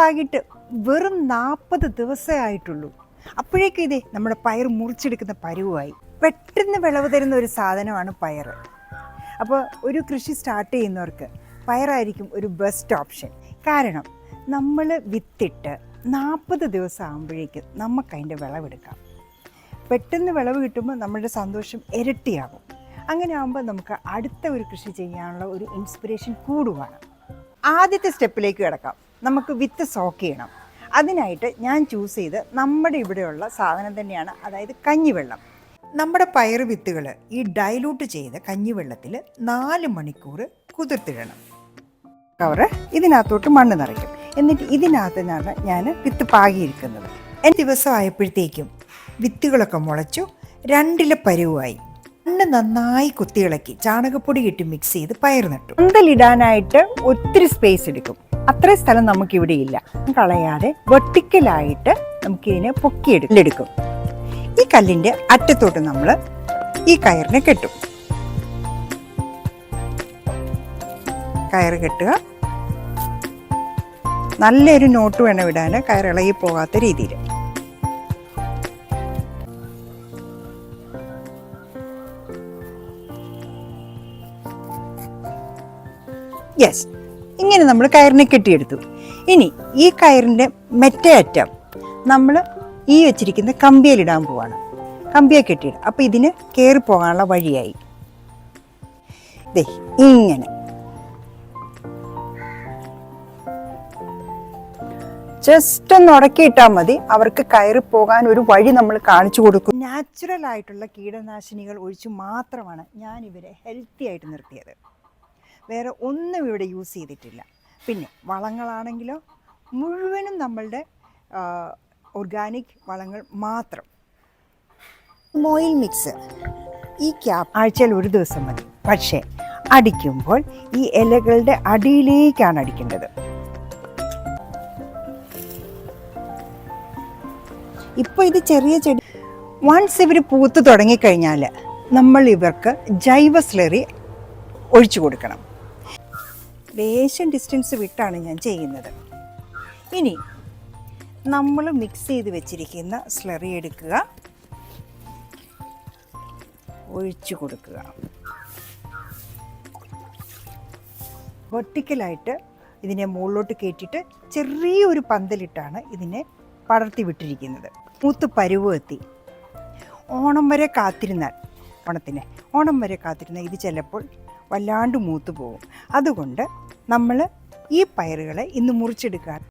പാകിട്ട് വെറും നാൽപ്പത് ദിവസമേ ആയിട്ടുള്ളൂ. അപ്പോഴേക്കും ഇതേ നമ്മുടെ പയർ മുറിച്ചെടുക്കുന്ന പരുവായി. പെട്ടെന്ന് വിളവ് തരുന്ന ഒരു സാധനമാണ് പയർ. അപ്പോൾ ഒരു കൃഷി സ്റ്റാർട്ട് ചെയ്യുന്നവർക്ക് പയറായിരിക്കും ഒരു ബെസ്റ്റ് ഓപ്ഷൻ. കാരണം നമ്മൾ വിത്തിട്ട് നാൽപ്പത് ദിവസം ആകുമ്പോഴേക്കും നമുക്കതിന്റെ വിളവെടുക്കാം. പെട്ടെന്ന് വിളവ് കിട്ടുമ്പോൾ നമ്മളുടെ സന്തോഷം ഇരട്ടിയാകും. അങ്ങനെ ആകുമ്പോൾ നമുക്ക് അടുത്ത ഒരു കൃഷി ചെയ്യാനുള്ള ഒരു ഇൻസ്പിറേഷൻ കൂടുവാണ്. ആദ്യത്തെ സ്റ്റെപ്പിലേക്ക് കിടക്കാം. നമുക്ക് വിത്ത് സോക്ക് ചെയ്യണം. അതിനായിട്ട് ഞാൻ ചൂസ് ചെയ്ത് നമ്മുടെ ഇവിടെയുള്ള സാധനം തന്നെയാണ് അതായത് കഞ്ഞിവെള്ളം. നമ്മുടെ പയർ വിത്തുകൾ ഈ ഡൈലൂട്ട് ചെയ്ത കഞ്ഞിവെള്ളത്തിൽ നാല് മണിക്കൂർ കുതിർത്തിടണം. കവറ് ഇതിനകത്തോട്ട് മണ്ണ് നിറയ്ക്കും. എന്നിട്ട് ഇതിനകത്ത് നിന്നാണ് ഞാൻ വിത്ത് പാകിയിരിക്കുന്നത്. എന്റെ ദിവസം ആയപ്പോഴത്തേക്കും വിത്തുകളൊക്കെ മുളച്ചു രണ്ടിലെ പരുവായി. മണ്ണ് നന്നായി കുത്തിയിളക്കി ചാണകപ്പൊടി ഇട്ട് മിക്സ് ചെയ്ത് പയർ നട്ടു. പന്തലിടാനായിട്ട് ഒത്തിരി സ്പേസ് എടുക്കും. അത്രയും സ്ഥലം നമുക്കിവിടെ ഇല്ല. കളയാതെ വെർട്ടിക്കലായിട്ട് നമുക്കിതിനെ പൊക്കിയെടുക്കും. ഈ കല്ലിന്റെ അറ്റത്തോട്ട് നമ്മൾ ഈ കയറിനെ കെട്ടും. കയർ കെട്ടുക. നല്ലൊരു നോട്ട് വേണം ഇടാൻ കയർ ഇളകി പോകാത്ത രീതിയിൽ യെസ് ഇങ്ങനെ നമ്മൾ കയറിനെ കെട്ടിയെടുത്തു. ഇനി ഈ കയറിന്റെ മെറ്റേ അറ്റം നമ്മൾ ഈ വെച്ചിരിക്കുന്ന കമ്പിയിലിടാൻ പോവാണ്. കമ്പിയെ കെട്ടിയിടും. അപ്പോൾ ഇതിന് കയറി പോകാനുള്ള വഴിയായി. ദേ ഇങ്ങനെ. ജസ്റ്റ് ഒന്ന് ഉടക്കിയിട്ടാൽ മതി. അവർക്ക് കയറി പോകാൻ ഒരു വഴി നമ്മൾ കാണിച്ചു കൊടുക്കും. നാച്ചുറൽ ആയിട്ടുള്ള കീടനാശിനികൾ ഒഴിച്ച് മാത്രമാണ് ഞാൻ ഇവരെ ഹെൽത്തി ആയിട്ട് നിർത്തിയത്. വേറെ ഒന്നും ഇവിടെ യൂസ് ചെയ്തിട്ടില്ല. പിന്നെ വളങ്ങളാണെങ്കിലോ മുഴുവനും നമ്മളുടെ ഓർഗാനിക് വളങ്ങൾ മാത്രം. മോയിൽ മിക്സ് ഈ ക്യാപ് ആഴ്ചയിൽ ഒരു ദിവസം മതി. പക്ഷേ അടിക്കുമ്പോൾ ഈ ഇലകളുടെ അടിയിലേക്കാണ് അടിക്കേണ്ടത്. ഇപ്പോൾ ഇത് ചെറിയ ചെടി വൺസ് ഇവർ പൂത്ത് തുടങ്ങിക്കഴിഞ്ഞാൽ നമ്മൾ ഇവർക്ക് ജൈവ സ്ലറി ഒഴിച്ചു കൊടുക്കണം. ലേശം ഡിസ്റ്റൻസ് വിട്ടാണ് ഞാൻ ചെയ്യുന്നത്. ഇനി നമ്മൾ മിക്സ് ചെയ്ത് വെച്ചിരിക്കുന്ന സ്ലറി എടുക്കുക. ഒഴിച്ചു കൊടുക്കുക. വെർട്ടിക്കലായിട്ട് ഇതിനെ മുകളിലോട്ട് കയറ്റിയിട്ട് ചെറിയൊരു പന്തലിട്ടാണ് ഇതിനെ പടർത്തി വിട്ടിരിക്കുന്നത്. മൂത്ത് പരുവ് എത്തി. ഓണം വരെ കാത്തിരുന്നാൽ ഓണത്തിന് ഓണം വരെ കാത്തിരുന്നാൽ ഇത് ചിലപ്പോൾ വല്ലാണ്ട് മൂത്ത് പോകും അതുകൊണ്ട് നമ്മൾ ഈ പയറുകളെ ഇന്ന് മുറിച്ചെടുക്കാൻ